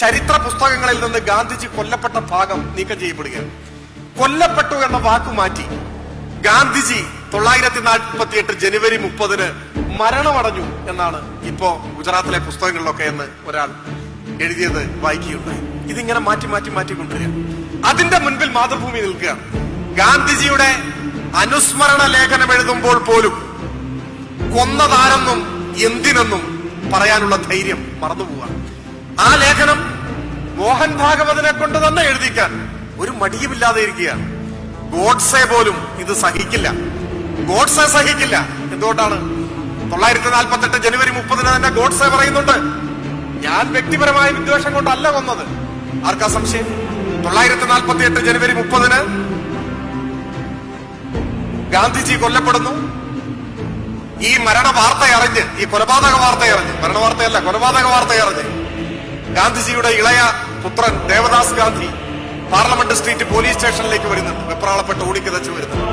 ചരിത്ര പുസ്തകങ്ങളിൽ നിന്ന് ഗാന്ധിജി കൊല്ലപ്പെട്ട ഭാഗം നീക്കം ചെയ്യപ്പെടുകയാണ്. കൊല്ലപ്പെട്ടു എന്ന വാക്ക് മാറ്റി ഗാന്ധിജി തൊള്ളായിരത്തി നാൽപ്പത്തി എട്ട് ജനുവരി മുപ്പതിന് മരണമടഞ്ഞു എന്നാണ് ഇപ്പോ ഗുജറാത്തിലെ പുസ്തകങ്ങളിലൊക്കെ എന്ന് ഒരാൾ എഴുതിയത് വായിക്കുകയുണ്ടായി. ഇതിങ്ങനെ മാറ്റി മാറ്റി മാറ്റി കൊണ്ടുവരിക. അതിന്റെ മുൻപിൽ മാതൃഭൂമി നിൽക്കുകയാണ്. ഗാന്ധിജിയുടെ അനുസ്മരണ ലേഖനം എഴുതുമ്പോൾ പോലും കൊന്നതാരെന്നും എന്തിനെന്നും പറയാനുള്ള ധൈര്യം മറന്നുപോവുക ആ ലേഖനം മോഹൻ ഭാഗവതനെ കൊണ്ട് തന്നെ എഴുതിക്കാൻ ഒരു മടിയുമില്ലാതെ ഇരിക്കുകയാണ്. ഗോഡ്സെ പോലും ഇത് സഹിക്കില്ല. ഗോഡ്സെ സഹിക്കില്ല. എന്തുകൊണ്ടാണ്? തൊള്ളായിരത്തി നാൽപ്പത്തെട്ട് ജനുവരി മുപ്പതിന് തന്നെ ഗോഡ്സെ പറയുന്നുണ്ട്. ഞാൻ വ്യക്തിപരമായ വിദ്വേഷം കൊണ്ടല്ല കൊന്നത് ആർക്കാ സംശയം? തൊള്ളായിരത്തി നാൽപ്പത്തി എട്ട് ജനുവരി മുപ്പതിന് ഗാന്ധിജി കൊല്ലപ്പെടുന്നു. ഈ മരണ വാർത്ത അറിഞ്ഞ് ഈ കൊലപാതക വാർത്ത അറിഞ്ഞ് മരണ വാർത്തയല്ല കൊലപാതക വാർത്ത അറിഞ്ഞ് ഗാന്ധിജിയുടെ ഇളയ പുത്രൻ Devdas Gandhi parliament street police സ്റ്റേഷനിലേക്ക് വരുന്നുണ്ട് വെപ്രാളപ്പെട്ട് ഓടിക്കിതച്ച് വരുന്നുണ്ട്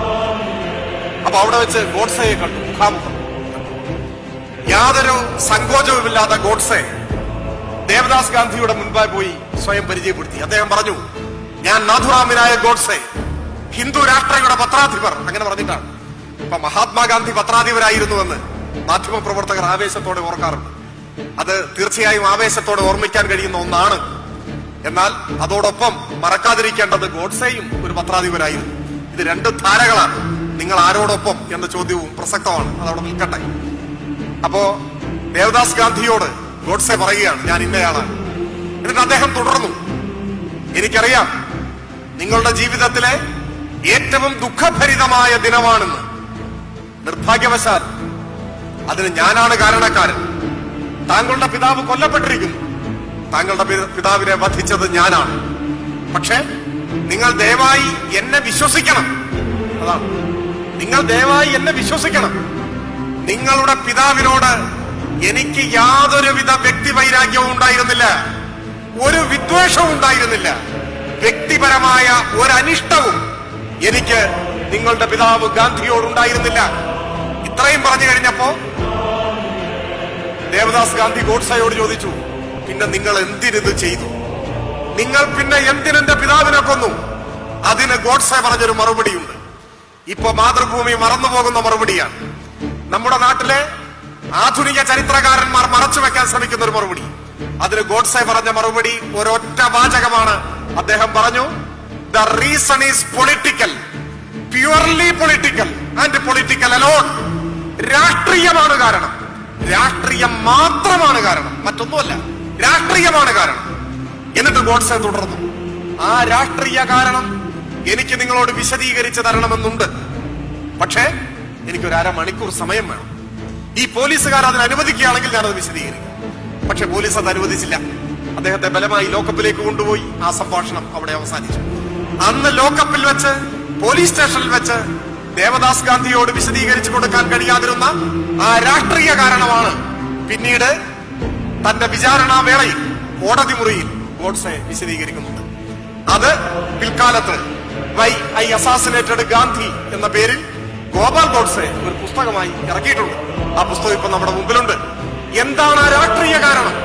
അപ്പൊ അവിടെ വെച്ച് ഗോഡ്സയെ കണ്ടു മുഖാമുഖം യാതൊരു സങ്കോചവുമില്ലാത്ത ഗോഡ്സെ ദേവദാസ് ഗാന്ധിയുടെ മുൻപായി പോയി സ്വയം പരിചയപ്പെടുത്തി. അദ്ദേഹം പറഞ്ഞു ഞാൻ നാഥുറാമിനായ ഗോഡ്സെ ഹിന്ദു രാഷ്ട്രയുടെ പത്രാധിപർ. അങ്ങനെ പറഞ്ഞിട്ടാണ്. ഇപ്പൊ മഹാത്മാഗാന്ധി പത്രാധിപരായിരുന്നുവെന്ന് മാധ്യമ പ്രവർത്തകർ ആവേശത്തോടെ ഓർക്കാറുണ്ട്. അത് തീർച്ചയായും ആവേശത്തോടെ ഓർമ്മിക്കാൻ കഴിയുന്ന ഒന്നാണ്. എന്നാൽ അതോടൊപ്പം മറക്കാതിരിക്കേണ്ടത് ഗോഡ്സെയും ഒരു പത്രാധിപരായിരുന്നു. ഇത് രണ്ട് ധാരകളാണ്. നിങ്ങൾ ആരോടൊപ്പം എന്ന ചോദ്യവും പ്രസക്തമാണ്. അതവിടെ നിൽക്കട്ടെ. അപ്പോ ദേവദാസ് ഗാന്ധിയോട് ഗോഡ്സെ പറയുകയാണ് ഞാൻ ഇന്നയാളാണ്. എന്നിട്ട് അദ്ദേഹം തുടർന്നു എനിക്കറിയാം നിങ്ങളുടെ ജീവിതത്തിലെ ഏറ്റവും ദുഃഖഭരിതമായ ദിനമാണെന്ന്. നിർഭാഗ്യവശാൽ അതിന് ഞാനാണ് കാരണക്കാരൻ. താങ്കളുടെ പിതാവ് കൊല്ലപ്പെട്ടിരിക്കുന്നു. താങ്കളുടെ പിതാവിനെ വധിച്ചത് ഞാനാണ്. പക്ഷേ നിങ്ങൾ ദയവായി എന്നെ വിശ്വസിക്കണം. അതാണ്. നിങ്ങൾ ദയവായി എന്നെ വിശ്വസിക്കണം. നിങ്ങളുടെ പിതാവിനോട് എനിക്ക് യാതൊരുവിധ വ്യക്തിവൈരാഗ്യവും ഉണ്ടായിരുന്നില്ല. ഒരു വിദ്വേഷവും ഉണ്ടായിരുന്നില്ല. വ്യക്തിപരമായ ഒരനിഷ്ടവും എനിക്ക് നിങ്ങളുടെ പിതാവ് ഗാന്ധിയോടുണ്ടായിരുന്നില്ല. ഇത്രയും പറഞ്ഞു കഴിഞ്ഞപ്പോ ദേവദാസ് ഗാന്ധി ഗോഡ്സയോട് ചോദിച്ചു പിന്നെ നിങ്ങൾ എന്തിനിത് ചെയ്തു? നിങ്ങൾ പിന്നെ എന്തിനെന്റെ പിതാവിനെ കൊന്നു? അതിന് ഗോഡ്സെ പറഞ്ഞൊരു മറുപടിയുണ്ട്. ഇപ്പൊ മാതൃഭൂമി മറന്നു പോകുന്ന മറുപടിയാണ്. നമ്മുടെ നാട്ടിലെ ആധുനിക ചരിത്രകാരന്മാർ മറച്ചു വെക്കാൻ ശ്രമിക്കുന്ന ഒരു മറുപടി. അതിന് ഗോഡ്സെ പറഞ്ഞ മറുപടി ഒരൊറ്റ വാചകമാണ്. അദ്ദേഹം പറഞ്ഞു the reason is political. Purely political and political alone. രാഷ്ട്രീയമാണ് കാരണം. രാഷ്ട്രീയം മാത്രമാണ് കാരണം. മറ്റൊന്നുമല്ല രാഷ്ട്രീയമാണ് കാരണം. എന്നിട്ട് ഗോഡ്സെ തുടർന്നു. ആ രാഷ്ട്രീയ കാരണം എനിക്ക് നിങ്ങളോട് വിശദീകരിച്ച് തരണമെന്നുണ്ട്. പക്ഷേ എനിക്ക് എനിക്കൊരു അരമണിക്കൂർ സമയം വേണം. ഈ പോലീസുകാർ അതിന് അനുവദിക്കുകയാണെങ്കിൽ ഞാനത് വിശദീകരിക്കും. പക്ഷെ പോലീസ് അത് അനുവദിച്ചില്ല. അദ്ദേഹത്തെ ബലമായി ലോക്കപ്പിലേക്ക് കൊണ്ടുപോയി ആ സംഭാഷണം അവിടെ അവസാനിച്ചു. അന്ന് ലോക്കപ്പിൽ വെച്ച് പോലീസ് സ്റ്റേഷനിൽ വെച്ച് ദേവദാസ് ഗാന്ധിയോട് വിശദീകരിച്ചു കൊടുക്കാൻ കഴിയാതിരുന്ന ആ രാഷ്ട്രീയ കാരണമാണ് പിന്നീട് തന്റെ വിചാരണാ വേളയിൽ കോടതി മുറിയിൽ ഗോഡ്സെ വിശദീകരിക്കുന്നുണ്ട്. അത് പിൽക്കാലത്ത് വൈ ഐ അസാസിനേറ്റഡ് ഗാന്ധി എന്ന പേരിൽ ഗോപാൽ ഗോഡ്സെ ഒരു പുസ്തകമായി ഇറക്കിയിട്ടുണ്ട്. ആ പുസ്തകം ഇപ്പൊ നമ്മുടെ മുമ്പിലുണ്ട്. എന്താണ് ആ രാഷ്ട്രീയ കാരണം?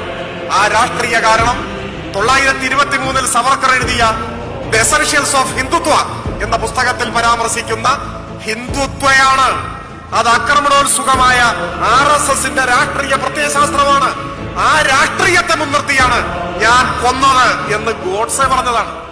ആ രാഷ്ട്രീയ കാരണം തൊള്ളായിരത്തി ഇരുപത്തി മൂന്നിൽ സവർക്കർ എഴുതിയ ദ എസൻഷ്യൽസ് ഓഫ് ഹിന്ദുത്വ എന്ന പുസ്തകത്തിൽ പരാമർശിക്കുന്ന ഹിന്ദുത്വയാണ്. അത് ആക്രമണോത്സുഖമായ ആർ എസ് എസിന്റെ രാഷ്ട്രീയ പ്രത്യയശാസ്ത്രമാണ്. ആ രാഷ്ട്രീയത്തെ മുൻനിർത്തിയാണ് ഞാൻ കൊന്നത് എന്ന് ഗോഡ്സെ പറഞ്ഞതാണ്.